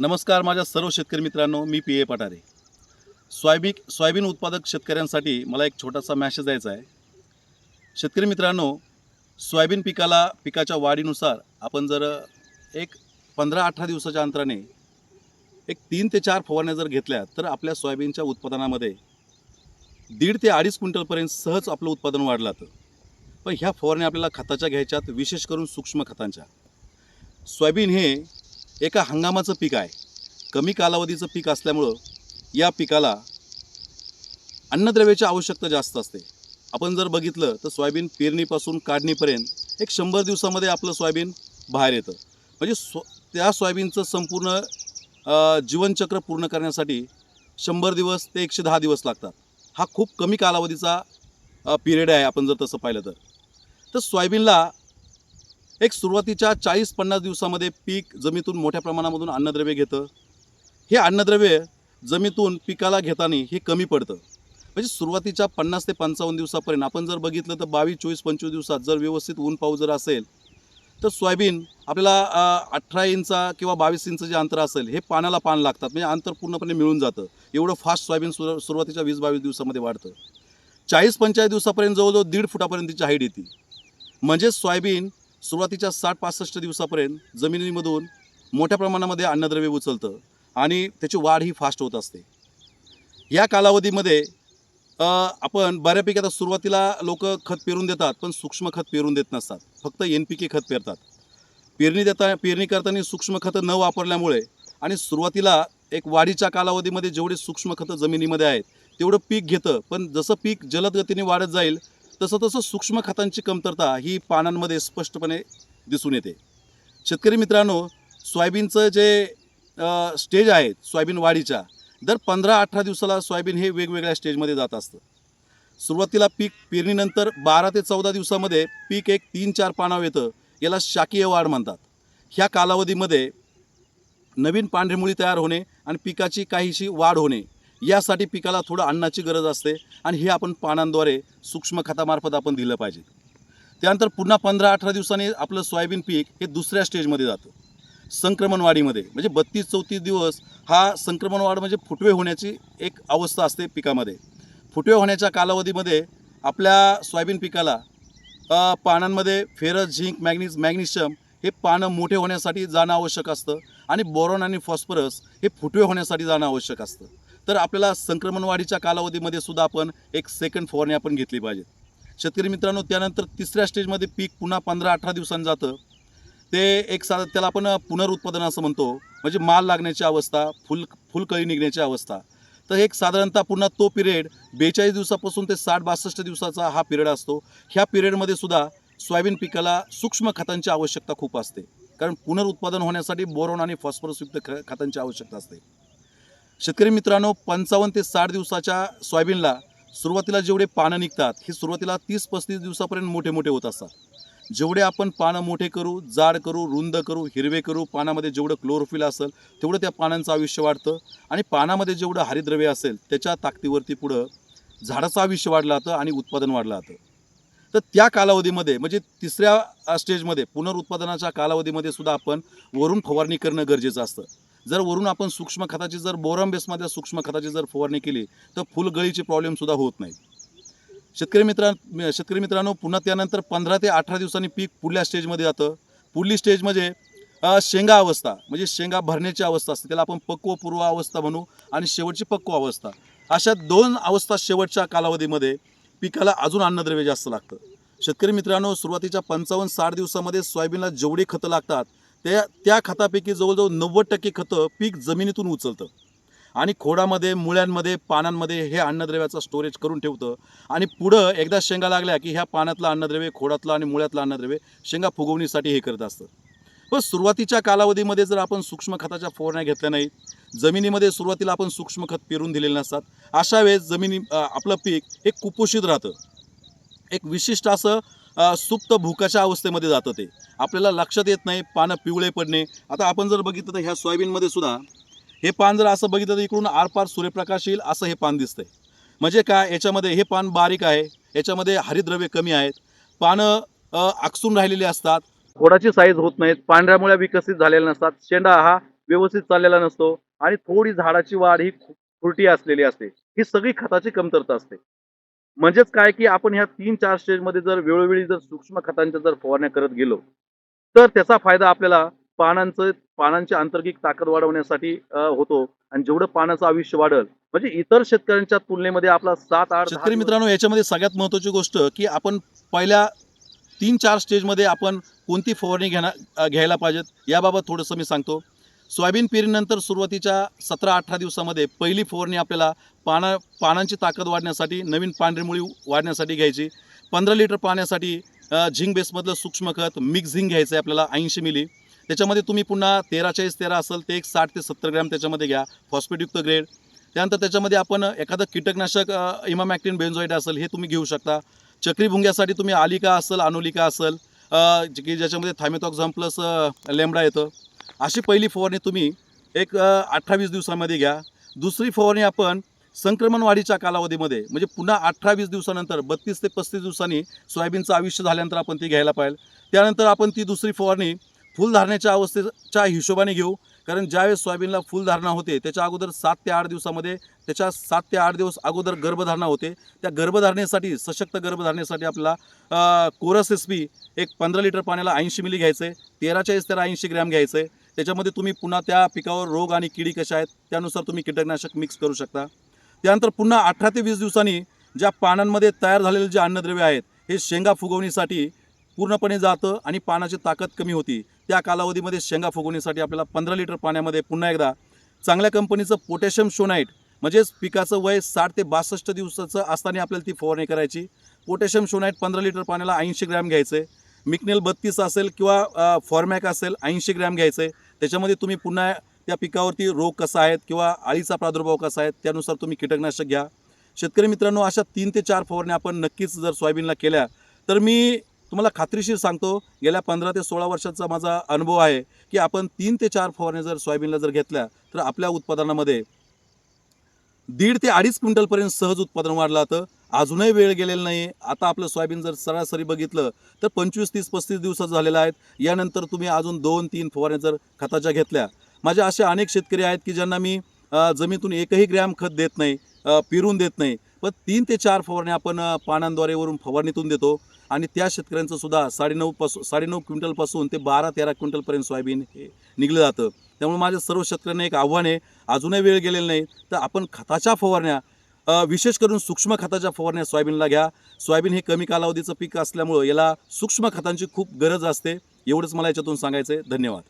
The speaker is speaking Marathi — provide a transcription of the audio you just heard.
नमस्कार माझ्या सर्व शेतकरी मित्रांनो मी P A Pathare. Soybean soybean उत्पादक शेतकऱ्यांसाठी मला एक छोटासा मॅसेज द्यायचा आहे. शेतकरी मित्रांनो सोयाबीन पिकाला पिकाच्या वाढीनुसार आपण जर एक पंधरा अठरा दिवसाच्या अंतराने एक तीन ते चार फवारण्या जर घेतल्या तर आपल्या सोयाबीनच्या उत्पादनामध्ये दीड ते अडीच क्विंटलपर्यंत सहज आपलं उत्पादन वाढलं जातं पण ह्या फवारण्या आपल्याला खताच्या घ्यायच्यात विशेष करून सूक्ष्म खतांच्या. सोयाबीन हे एका हंगामाचं पीक आहे. कमी कालावधीचं पीक असल्यामुळं या पिकाला अन्नद्रव्याची आवश्यकता जास्त असते. आपण जर बघितलं तर सोयाबीन पेरणीपासून काढणीपर्यंत एक शंभर दिवसामध्ये आपलं सोयाबीन बाहेर येतं. म्हणजे सो त्या सोयाबीनचं संपूर्ण जीवनचक्र पूर्ण करण्यासाठी शंभर दिवस ते एकशे दहा दिवस लागतात. हा खूप कमी कालावधीचा पिरियड आहे आपण जर तसं पाहिलं तर. तर सोयाबीनला एक सुरुवातीच्या चाळीस पन्नास दिवसामध्ये पीक जमीतून मोठ्या प्रमाणामधून अन्नद्रव्य घेतं. हे अन्नद्रव्य जमिनीतून पिकाला घेताना हे कमी पडतं. म्हणजे सुरुवातीच्या पन्नास ते पंचावन्न दिवसापर्यंत आपण जर बघितलं तर बावीस चोवीस पंचवीस दिवसात जर व्यवस्थित ऊन पाऊस जर असेल तर सोयाबीन आपल्याला अठरा इंचा किंवा बावीस इंच जे अंतर असेल हे पाण्याला पान लागतात. म्हणजे अंतर पूर्णपणे मिळून जातं. एवढं फास्ट सोयाबीन सुर सुरुवातीच्या वीस बावीस दिवसामध्ये वाढतं. चाळीस पंचाळीस दिवसापर्यंत जवळजवळ दीड फुटापर्यंतची हाईट येते. म्हणजे सोयाबीन सुरुवातीच्या साठ पासष्ट दिवसापर्यंत जमिनीमधून मोठ्या प्रमाणामध्ये अन्नद्रव्य उचलतं आणि त्याची वाढ ही फास्ट होत असते. या कालावधीमध्ये आपण बऱ्यापैकी आता सुरुवातीला लोक खत पेरून देतात पण सूक्ष्म खत पेरून देत नसतात. फक्त एन पी के खत पेरतात. पेरणी देता पेरणी करताना सूक्ष्म खतं न वापरल्यामुळे आणि सुरुवातीला एक वाढीच्या कालावधीमध्ये जेवढे सूक्ष्म खतं जमिनीमध्ये आहेत तेवढं पीक घेतं. पण जसं पीक जलद गतीने वाढत जाईल तसं तसं सूक्ष्म खतांची कमतरता ही पानांमध्ये स्पष्टपणे दिसून येते. शेतकरी मित्रांनो सोयाबीनचं जे स्टेज आहे सोयाबीन वाढीच्या दर पंधरा अठरा दिवसाला सोयाबीन हे वेगवेगळ्या स्टेजमध्ये जात असतं. सुरुवातीला पीक पेरणीनंतर बारा ते चौदा दिवसामध्ये पीक एक तीन चार पानावर येतं याला शाकीय वाढ म्हणतात. ह्या कालावधीमध्ये नवीन पांढरी मुळी तयार होणे आणि पिकाची काहीशी वाढ होणे यासाठी पिकाला थोडं अन्नाची गरज असते आणि हे आपण पानांद्वारे सूक्ष्म खतामार्फत आपण दिलं पाहिजे. त्यानंतर पुन्हा पंधरा अठरा दिवसांनी आपलं सोयाबीन पीक हे दुसऱ्या स्टेजमध्ये जातं. संक्रमण वाढीमध्ये म्हणजे बत्तीस चौतीस दिवस हा संक्रमण वाढ म्हणजे फुटवे होण्याची एक अवस्था असते पिकामध्ये. फुटवे होण्याच्या कालावधीमध्ये आपल्या सोयाबीन पिकाला पानांमध्ये फेरस झिंक मॅग्नीज मॅग्नेशियम हे पानं मोठे होण्यासाठी जाणं आवश्यक असतं आणि बोरॉन आणि फॉस्फरस हे फुटवे होण्यासाठी जाणं आवश्यक असतं. तर आपल्याला संक्रमण वाढीच्या कालावधीमध्ये सुद्धा आपण एक सेकंड फवारणी आपण घेतली पाहिजे. शेतकरी मित्रांनो त्यानंतर तिसऱ्या स्टेजमध्ये पीक पुन्हा पंधरा अठरा दिवसांनी जातं. ते एक सा त्याला आपण पुनरुत्पादन असं म्हणतो. म्हणजे माल लागण्याची अवस्था फुल फुलकळी निघण्याची अवस्था. तर एक साधारणतः पुन्हा तो पिरियड बेचाळीस दिवसापासून ते साठ बासष्ट दिवसाचा हा पिरियड असतो. ह्या पिरियडमध्ये सुद्धा सोयाबीन पिकाला सूक्ष्म खतांची आवश्यकता खूप असते. कारण पुनरुत्पादन होण्यासाठी बोरॉन आणि फॉस्फरसयुक्त ख खतांची आवश्यकता असते. शेतकरी मित्रांनो पंचावन्न ते साठ दिवसाच्या सोयाबीनला सुरुवातीला जेवढे पानं निघतात हे सुरुवातीला तीस पस्तीस दिवसापर्यंत मोठे मोठे होत असतात. जेवढे आपण पानं मोठे करू जाड करू रुंद करू हिरवे करू पानामध्ये जेवढं क्लोरोफिल असेल तेवढं त्या पानांचं आयुष्य वाढतं आणि पानामध्ये जेवढं हरिद्रव्य असेल त्याच्या ताकदीवरती पुढं झाडाचं आयुष्य वाढलं जातं आणि उत्पादन वाढलं जातं. तर त्या कालावधीमध्ये म्हणजे तिसऱ्या स्टेजमध्ये पुनरुत्पादनाच्या कालावधीमध्ये सुद्धा आपण वरून फवारणी करणं गरजेचं असतं. जर वरून आपण सूक्ष्म खताची जर बोरम बेसमध्ये सूक्ष्म खताची जर फवारणी केली तर फुलगळीचे प्रॉब्लेमसुद्धा होत नाही. शेतकरी मित्रां शेतकरी मित्रांनो पुन्हा त्यानंतर पंधरा ते अठरा दिवसांनी पीक पुढल्या स्टेजमध्ये जातं. पुढली स्टेज म्हणजे शेंगा अवस्था म्हणजे शेंगा भरण्याची अवस्था असते. त्याला आपण पक्व पूर्व अवस्था म्हणू आणि शेवटची पक्व अवस्था. अशा दोन अवस्था शेवटच्या कालावधीमध्ये पिकाला अजून अन्नद्रव्य जास्त लागतं. शेतकरी मित्रांनो सुरुवातीच्या पंचावन्न साठ दिवसामध्ये सोयाबीनला जेवढी खतं लागतात त्या त्या खतापैकी जवळजवळ नव्वद टक्के खतं पीक जमिनीतून उचलतं. आणि खोडामध्ये मुळ्यांमध्ये पानांमध्ये हे अन्नद्रव्याचं स्टोरेज करून ठेवतं. आणि पुढं एकदा शेंगा लागल्या की ह्या पानातलं अन्नद्रव्य खोडातलं आणि मुळ्यातलं अन्नद्रव्य शेंगा फुगवणीसाठी हे करत असतं. पण सुरुवातीच्या कालावधीमध्ये जर आपण सूक्ष्म खताच्या फोरण्या घेतल्या नाहीत जमिनीमध्ये सुरुवातीला आपण सूक्ष्म खत पेरून दिलेले नसतात अशा वेळेस जमिनी आपलं पीक हे कुपोषित राहतं. एक विशिष्ट असं सुप्त भूकाच्या अवस्थेमध्ये जातं ते. आपल्याला लक्षात येत नाही पानं पिवळे पडणे. आता आपण जर बघितलं तर ह्या सोयाबीनमध्ये सुद्धा हे पान जर असं बघितलं तर इकडून आरपार सूर्यप्रकाश येईल असं हे पान दिसतंय. म्हणजे काय? याच्यामध्ये हे पान बारीक आहे. याच्यामध्ये हरिद्रव्य कमी आहेत. पानं आकसून राहिलेली असतात. खोडाची साईज होत नाहीत. पांढऱ्यामुळे विकसित झालेल्या नसतात. शेंडा हा व्यवस्थित चाललेला नसतो. आणि थोडी झाडाची वाढ ही खुरटी असलेली असते. ही सगळी खताची कमतरता असते. म्हणजेच काय की आपण ह्या तीन चार स्टेजमध्ये जर वेळोवेळी जर सूक्ष्म खतांच्या जर फवारण्या करत गेलो तर त्याचा फायदा आपल्याला पानांचं पानांची आंतर्गिक ताकद वाढवण्यासाठी होतो. आणि जेवढं पानाचं आयुष्य वाढल म्हणजे इतर शेतकऱ्यांच्या तुलनेमध्ये आपला सात आठ शेतकरी मित्रांनो याच्यामध्ये सगळ्यात महत्त्वाची गोष्ट की आपण पहिल्या तीन चार स्टेजमध्ये आपण कोणती फवारणी घेणार अ, घ्यायला पाहिजेत याबाबत थोडंसं मी सांगतो. सोयाबीन पेरणीनंतर सुरुवातीच्या सतरा अठरा दिवसामध्ये पहिली फवारणी आपल्याला पाना पानांची ताकद वाढण्यासाठी नवीन पांढरी मुळी वाढण्यासाठी घ्यायची. पंधरा लिटर पाण्यासाठी झिंक बेसमधलं सूक्ष्म खत मिक्स झिंक घ्यायचं आहे आपल्याला ऐंशी मिली. त्याच्यामध्ये तुम्ही पुन्हा तेरा चाळीस तेरा असेल ते एक साठ ते सत्तर ग्रॅम त्याच्यामध्ये घ्या. फॉस्फेटयुक्त ग्रेड. त्यानंतर त्याच्यामध्ये आपण एखादं कीटकनाशक इमामॅक्टिन बेन्झोइड असेल हे तुम्ही घेऊ शकता. चक्री भुंग्यासाठी तुम्ही आलिका असेल अनोलिका असेल की ज्याच्यामध्ये थायमेथॉक्झाम प्लस लेमडा येतं. अशी पहिली फवारणी तुम्ही एक अठ्ठावीस दिवसामध्ये घ्या. दुसरी फवारणी आपण संक्रमण वाढीच्या कालावधीमध्ये म्हणजे पुन्हा अठरा वीस दिवसानंतर बत्तीस ते पस्तीस दिवसांनी सोयाबीनचं आयुष्य झाल्यानंतर आपण ती घ्यायला पाहिजे त्यानंतर आपण ती दुसरी फवारणी फुलधारण्याच्या अवस्थेच्या हिशोबाने घेऊ. कारण ज्यावेळेस सोयाबीनला फुलधारणा होते त्याच्या अगोदर सात ते आठ दिवसामध्ये त्याच्या सात ते आठ दिवस अगोदर गर्भधारणा होते. त्या गर्भधारणेसाठी सशक्त गर्भधारणेसाठी आपला कोरस एस पी एक पंधरा लिटर पाण्याला ऐंशी मिली घ्यायचं आहे तेरा चाळीस तेरा ऐंशी ग्रॅम घ्यायचं आहे त्याच्यामध्ये तुम्ही पुन्हा त्या पिकावर रोग आणि किडी कशा आहेत त्यानुसार तुम्ही कीटकनाशक मिक्स करू शकता. त्यानंतर पुन्हा अठरा ते वीस दिवसांनी ज्या पानांमध्ये तयार झालेले जे अन्नद्रव्य आहेत हे शेंगा फुगवणीसाठी पूर्णपणे जातं आणि पानाची ताकद कमी होती. त्या कालावधीमध्ये शेंगा फुगवणीसाठी आपल्याला पंधरा लिटर पाण्यामध्ये पुन्हा एकदा चांगल्या कंपनीचं पोटॅशियम शोनाईट म्हणजेच पिकाचं वय साठ ते बासष्ट दिवसाचं असताना आपल्याला ती फवारणी करायची. पोटॅशियम शोनाईट पंधरा लिटर पाण्याला ऐंशी ग्रॅम घ्यायचं. आहे मिकनेल बत्तीस असेल किंवा फॉर्मॅक असेल ऐंशी ग्रॅम घ्यायचं. आहे त्याच्यामध्ये तुम्ही पुन्हा त्या पिकावरती रोग कसा आहेत किंवा अळीचा प्रादुर्भाव कसा आहे त्यानुसार तुम्ही कीटकनाशक घ्या. शेतकरी मित्रांनो अशा तीन ते चार फवारण्या आपण नक्कीच जर सोयाबीनला केल्या तर मी तुम्हाला खात्रीशीर सांगतो गेल्या पंधरा ते सोळा वर्षाचा माझा अनुभव आहे की आपण तीन ते चार फवारण्या जर सोयाबीनला जर घेतल्या तर आपल्या उत्पादनामध्ये दीड ते अडीच क्विंटलपर्यंत सहज उत्पादन वाढलं जातं अजूनही वेळ गेलेला नाही आता आपलं सोयाबीन जर सरासरी बघितलं तर पंचवीस तीस पस्तीस दिवसाचं झालेलं आहेत. यानंतर तुम्ही अजून दोन तीन फवारण्या जर खताच्या घेतल्या. माझ्या असे अनेक शेतकरी आहेत की ज्यांना मी जमीतून जमिनीतून एकही ग्रॅम खत देत नाही पिरून देत नाही. पण तीन ते चार फवारण्या आपण पानांद्वारेवरून वरून फवारणीतून देतो. आणि त्या शेतकऱ्यांचं सुद्धा साडेनऊ पासून साडेनऊ क्विंटलपासून ते बारा तेरा क्विंटलपर्यंत सोयाबीन हे निघलं जातं. त्यामुळे माझ्या सर्व शेतकऱ्यांना एक आव्हान आहे. अजूनही वेळ गेलेला नाही. तर आपण खताच्या फवारण्या विशेष करून सूक्ष्म खताच्या फवारण्या सोयाबीनला घ्या. सोयाबीन हे कमी कालावधीचं पीक असल्यामुळं याला सूक्ष्म खतांची खूप गरज असते. एवढंच मला याच्यातून सांगायचं आहे धन्यवाद.